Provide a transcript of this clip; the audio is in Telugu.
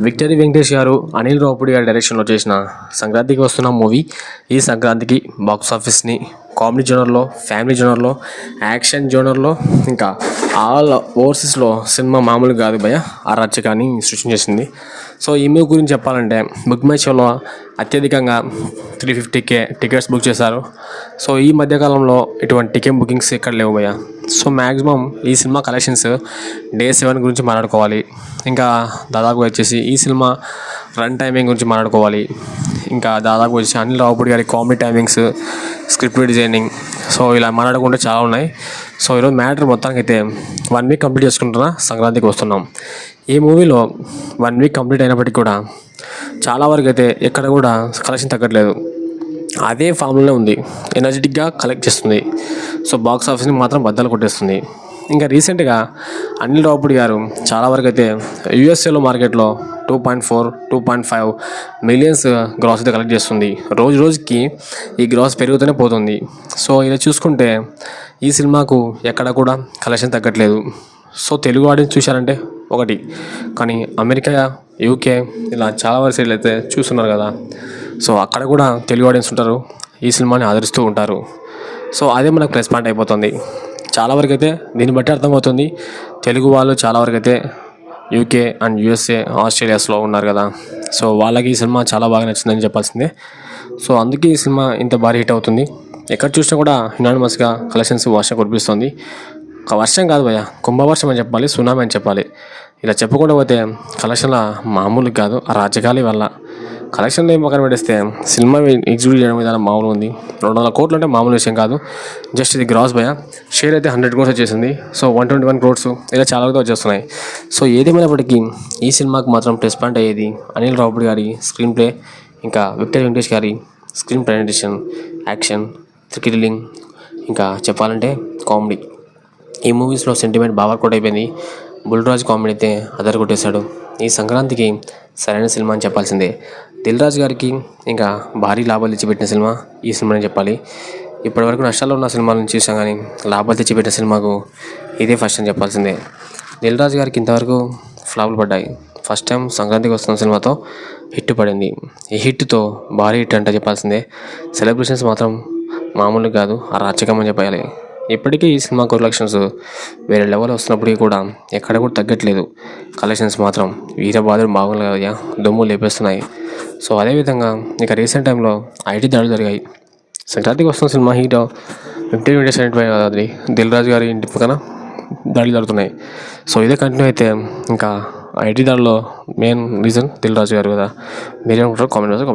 విక్టరీ వెంకటేష్ గారు అనిల్ రావుపూడి గారి డైరెక్షన్లో చేసిన సంక్రాంతికి వస్తున్న మూవీ ఈ సంక్రాంతికి బాక్స్ ఆఫీస్ని కామెడీ జోనర్లో ఫ్యామిలీ జోనర్లో యాక్షన్ జోనర్లో ఇంకా ఆల్ ఓవర్సీస్లో సినిమా మామూలు కాదు భయ ఆ రచ్చకాన్ని సృష్టించేసింది సో ఈ మూవీ గురించి చెప్పాలంటే బుక్ మై షోలో అత్యధికంగా త్రీ ఫిఫ్టీకే టికెట్స్ బుక్ చేశారు. సో ఈ మధ్యకాలంలో ఇటువంటి టికెట్ బుకింగ్స్ ఎక్కడ లేవు భయ్య. సో మ్యాక్సిమం ఈ సినిమా కలెక్షన్స్ డే సెవెన్ గురించి మాట్లాడుకోవాలి. ఇంకా దాదాపు వచ్చేసి ఈ సినిమా రన్ టైమింగ్ గురించి మాట్లాడుకోవాలి. ఇంకా దాదాపు వచ్చి అనిల్ రావుపూడి గారి comedy timings script designing so ఇలా మాట్లాడుకుంటే చాలా ఉన్నాయి. సో ఈరోజు మ్యాటర్ మొత్తానికి అయితే వన్ వీక్ కంప్లీట్ చేసుకుంటున్నా సంక్రాంతికి వస్తున్నాం. ఈ మూవీలో వన్ వీక్ కంప్లీట్ అయినప్పటికీ కూడా చాలా వరకు అయితే ఎక్కడ కూడా కలెక్షన్ తగ్గట్లేదు. అదే ఫామ్లోనే ఉంది. ఎనర్జెటిక్గా కలెక్ట్ చేస్తుంది. సో బాక్స్ ఆఫీస్ని మాత్రం బద్దలు కొట్టేస్తుంది. ఇంకా రీసెంట్గా అనిల్ రావుపూడి గారు చాలా వరకు అయితే యూఎస్ఏలో మార్కెట్లో two point four two point five millions gross అయితే కలెక్ట్ చేస్తుంది. రోజు రోజుకి ఈ గ్రాస్ పెరుగుతూనే పోతుంది. సో ఇలా చూసుకుంటే ఈ సినిమాకు ఎక్కడ కూడా కలెక్షన్ తగ్గట్లేదు. సో తెలుగు ఆడియన్స్ చూశారంటే ఒకటి. కానీ అమెరికా యూకే ఇలా చాలా వరకు సైడ్లు అయితే చూస్తున్నారు కదా. సో అక్కడ కూడా తెలుగు ఆడియన్స్ ఉంటారు. ఈ సినిమాని ఆదరిస్తూ ఉంటారు. సో అదే మనకు ప్లస్ పాయింట్ అయిపోతుంది. చాలా వరకు అయితే దీన్ని బట్టి అర్థమవుతుంది. తెలుగు వాళ్ళు చాలా వరకు అయితే యూకే అండ్ యూఎస్ఏ ఆస్ట్రేలియాస్లో ఉన్నారు కదా. సో వాళ్ళకి ఈ సినిమా చాలా బాగా నచ్చిందని చెప్పాల్సిందే. సో అందుకే ఈ సినిమా ఇంత భారీ హిట్ అవుతుంది. ఎక్కడ చూసినా కూడా యునానిమస్గా కలెక్షన్స్ వర్షం కురిపిస్తుంది. ఒక వర్షం కాదు భయ్య కుంభవర్షం అని చెప్పాలి సునామీ అని చెప్పాలి. ఇలా చెప్పకుండా పోతే కలెక్షన్ల మామూలు కాదు ఆ రాజకాలి వల్ల. కలెక్షన్లో ఏం పక్కన పెట్టేస్తే సినిమా ఎగ్జిక్యూట్ చేయడం విధానం మామూలు ఉంది. రెండు వందల కోట్లు అంటే మామూలు విషయం కాదు. జస్ట్ ఇది గ్రాస్ భయ. షేర్ అయితే హండ్రెడ్ క్రోర్స్ వచ్చేసింది. So one twenty one crores ఇలా చాలా వరకు వచ్చేస్తున్నాయి. సో ఏదేమైనప్పటికీ ఈ సినిమాకి మాత్రం ప్లస్ పాయింట్ అయ్యేది అనిల్ రావుపూడి గారి స్క్రీన్ ప్లే ఇంకా విక్టర్ వెంకటేష్ గారి స్క్రీన్ ప్రజెంటేషన్ యాక్షన్ థ్రిల్లింగ్ ఇంకా చెప్పాలంటే కామెడీ ఈ మూవీస్లో సెంటిమెంట్ బాగా వర్కౌట్ అయిపోయింది. బుల్రాజ్ కామెడీ అయితే అదర్ కొట్టేశాడు ఈ సంక్రాంతికి సరైన సినిమా అని చెప్పాల్సిందే. దిల్ రాజు గారికి ఇంకా భారీ లాభాలు తెచ్చిపెట్టిన సినిమా ఈ సినిమాని చెప్పాలి. ఇప్పటివరకు నష్టాల్లో ఉన్న సినిమాలను చూసాం కానీ లాభాలు తెచ్చిపెట్టిన సినిమాకు ఇదే ఫస్ట్ అని చెప్పాల్సిందే. దిల్ రాజు గారికి ఇంతవరకు ఫ్లాపులు పడ్డాయి. ఫస్ట్ టైం సంక్రాంతికి వస్తున్న సినిమాతో హిట్ పడింది. ఈ హిట్తో భారీ హిట్ అంటే చెప్పాల్సిందే. సెలబ్రేషన్స్ మాత్రం మామూలు కాదు ఆ రాచకమని అని చెప్పాలి. ఇప్పటికీ ఈ సినిమా కలెక్షన్స్ వేరే లెవెల్ వస్తున్నప్పటికీ కూడా ఎక్కడ కూడా తగ్గట్లేదు. కలెక్షన్స్ మాత్రం వీరబాదులు బాగుంది కదా దుమ్ము లేపేస్తున్నాయి. సో అదేవిధంగా ఇక రీసెంట్ టైంలో ఐటీ దాడులు జరిగాయి. సంక్రాంతికి వస్తున్న సినిమా హీరో ఫిఫ్టీన్ మినిట్స్ అయినటువంటి ఫైవ్ అది దిల్ రాజు గారి ఇంటి పక్కన దాడులు జరుగుతున్నాయి. సో ఇదే కంటిన్యూ అయితే ఇంకా ఐటీ దాడిలో మెయిన్ రీజన్ దిల్ రాజు గారు కదా. మీరేమంటారు కామెంట్ కామెంట్